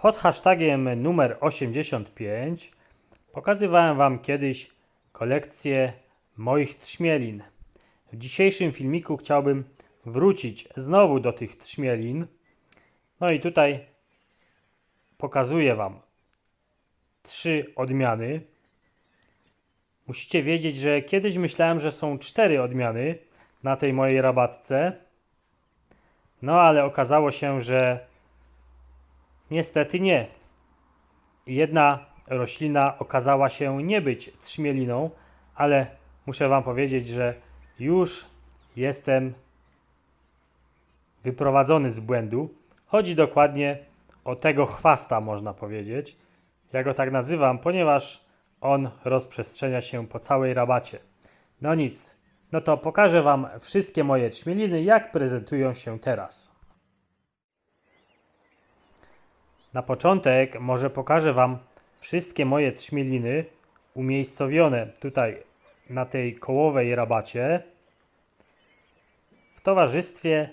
Pod hashtagiem numer 85 pokazywałem Wam kiedyś kolekcję moich trzmielin. W dzisiejszym filmiku chciałbym wrócić znowu do tych trzmielin. No i tutaj pokazuję Wam trzy odmiany. Musicie wiedzieć, że kiedyś myślałem, że są cztery odmiany na tej mojej rabatce. No ale okazało się, że niestety nie. Jedna roślina okazała się nie być trzmieliną, ale muszę Wam powiedzieć, że już jestem wyprowadzony z błędu. Chodzi dokładnie o tego chwasta, można powiedzieć. Ja go tak nazywam, ponieważ on rozprzestrzenia się po całej rabacie. No nic, no to pokażę Wam wszystkie moje trzmieliny, jak prezentują się teraz. Na początek może pokażę Wam wszystkie moje trzmieliny umiejscowione tutaj na tej kołowej rabacie w towarzystwie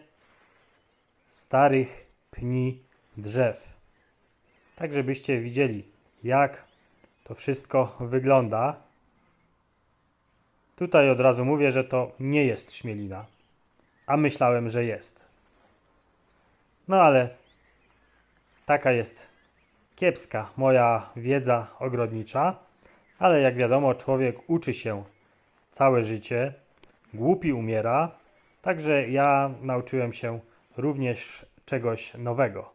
starych pni drzew. Tak, żebyście widzieli, jak to wszystko wygląda. Tutaj od razu mówię, że to nie jest śmielina, a myślałem, że jest. No ale taka jest kiepska moja wiedza ogrodnicza, ale jak wiadomo, człowiek uczy się całe życie, głupi umiera, także ja nauczyłem się również czegoś nowego.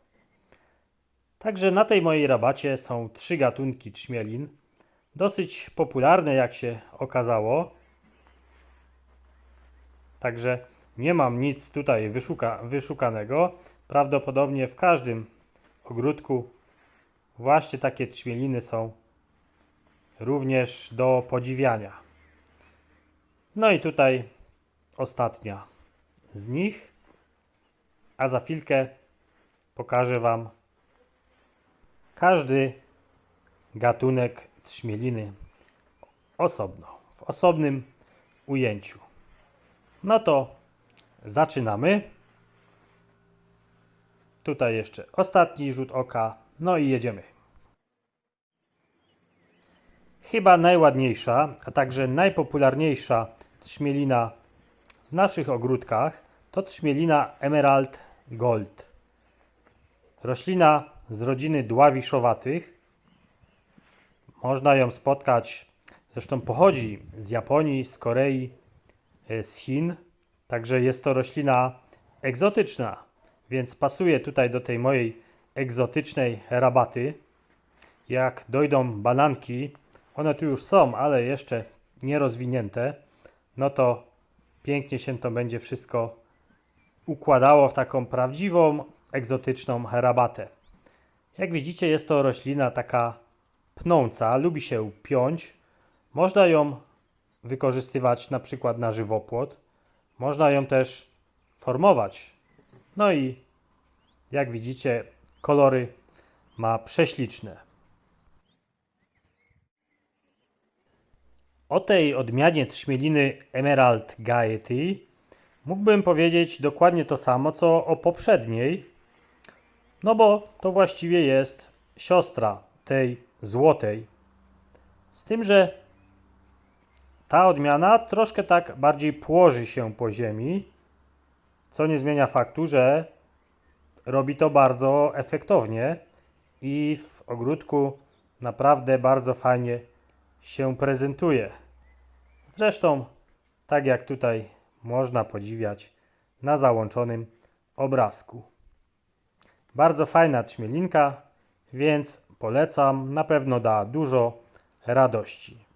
Także na tej mojej rabacie są trzy gatunki trzmielin, dosyć popularne jak się okazało. Także nie mam nic tutaj wyszuka, wyszukanego. Prawdopodobnie w każdym ogródku właśnie takie trzmieliny są również do podziwiania. No i tutaj ostatnia z nich, a za chwilkę pokażę Wam każdy gatunek trzmieliny osobno, w osobnym ujęciu. No to zaczynamy. Tutaj jeszcze ostatni rzut oka, no i jedziemy. Chyba najładniejsza, a także najpopularniejsza trzmielina w naszych ogródkach to trzmielina Emerald Gold. Roślina z rodziny dławiszowatych. Można ją spotkać, zresztą pochodzi z Japonii, z Korei, e, z Chin. Także jest to roślina egzotyczna, więc pasuje tutaj do tej mojej egzotycznej rabaty. Jak dojdą bananki, one tu już są, ale jeszcze nie rozwinięte, no to pięknie się to będzie wszystko układało w taką prawdziwą, egzotyczną rabatę. Jak widzicie, jest to roślina taka pnąca, lubi się piąć. Można ją wykorzystywać na przykład na żywopłot. Można ją też formować. No i jak widzicie, kolory ma prześliczne. O tej odmianie trzmieliny Emerald Gaiety mógłbym powiedzieć dokładnie to samo, co o poprzedniej, no bo to właściwie jest siostra tej złotej. Z tym, że ta odmiana troszkę tak bardziej płoży się po ziemi, co nie zmienia faktu, że robi to bardzo efektownie i w ogródku naprawdę bardzo fajnie się prezentuje. Zresztą, tak jak tutaj można podziwiać na załączonym obrazku. Bardzo fajna trzmielinka, więc polecam, na pewno da dużo radości.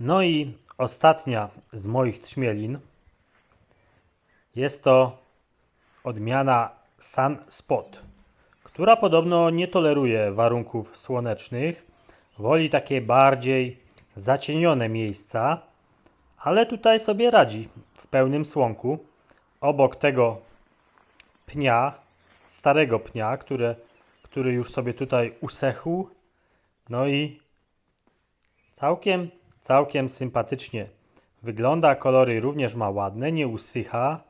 No i ostatnia z moich trzmielin. Jest to odmiana Sun Spot, która podobno nie toleruje warunków słonecznych, woli takie bardziej zacienione miejsca, ale tutaj sobie radzi w pełnym słonku. Obok tego pnia, starego pnia, które, który już sobie tutaj usechł. No i całkiem, całkiem sympatycznie wygląda. Kolory również ma ładne, nie usycha.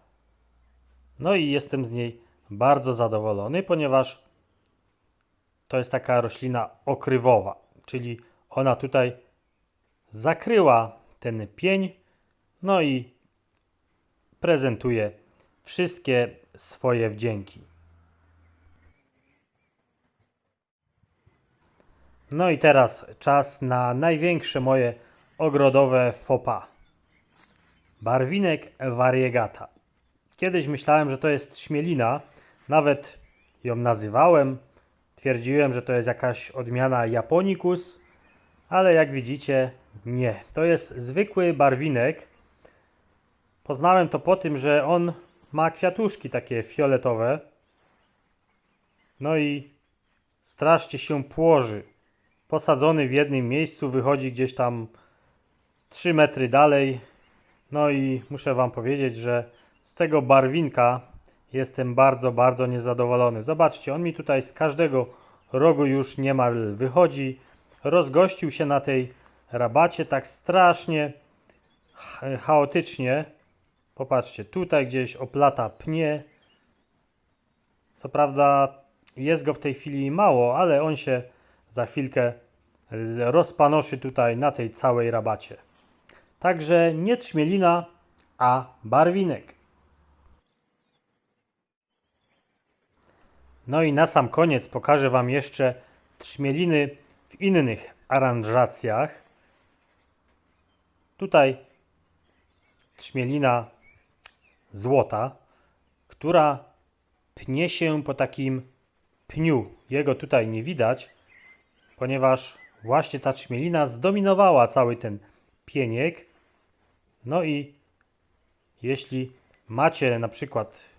No i jestem z niej bardzo zadowolony, ponieważ to jest taka roślina okrywowa, czyli ona tutaj zakryła ten pień, no i prezentuje wszystkie swoje wdzięki. No i teraz czas na największe moje ogrodowe fopa. Barwinek variegata. Kiedyś myślałem, że to jest śmielina, nawet ją nazywałem. Twierdziłem, że to jest jakaś odmiana Japonicus, ale jak widzicie, nie. To jest zwykły barwinek. Poznałem to po tym, że on ma kwiatuszki takie fioletowe. No i strasznie się płoży. Posadzony w jednym miejscu, wychodzi gdzieś tam 3 metry dalej. No i muszę Wam powiedzieć, że z tego barwinka jestem bardzo, bardzo niezadowolony. Zobaczcie, on mi tutaj z każdego rogu już niemal wychodzi. Rozgościł się na tej rabacie tak strasznie ch- chaotycznie. Popatrzcie, tutaj gdzieś oplata pnie. Co prawda jest go w tej chwili mało, ale on się za chwilkę rozpanoszy tutaj na tej całej rabacie. Także nie trzmielina, a barwinek. No i na sam koniec pokażę Wam jeszcze trzmieliny w innych aranżacjach. Tutaj trzmielina złota, która pnie się po takim pniu. Jego tutaj nie widać, ponieważ właśnie ta trzmielina zdominowała cały ten pieniek. No i jeśli macie na przykład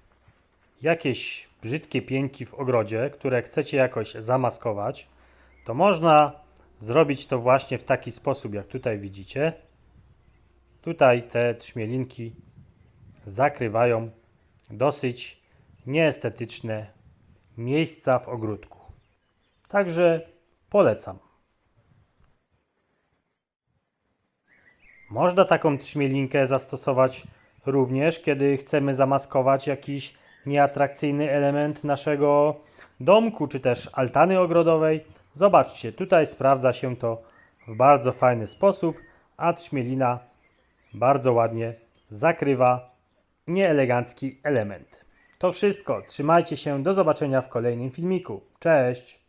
jakieś brzydkie pieńki w ogrodzie, które chcecie jakoś zamaskować, to można zrobić to właśnie w taki sposób, jak tutaj widzicie. Tutaj te trzmielinki zakrywają dosyć nieestetyczne miejsca w ogródku. Także polecam. Można taką trzmielinkę zastosować również, kiedy chcemy zamaskować jakiś nieatrakcyjny element naszego domku czy też altany ogrodowej. Zobaczcie, tutaj sprawdza się to w bardzo fajny sposób, a trzmielina bardzo ładnie zakrywa nieelegancki element. To wszystko. Trzymajcie się. Do zobaczenia w kolejnym filmiku. Cześć!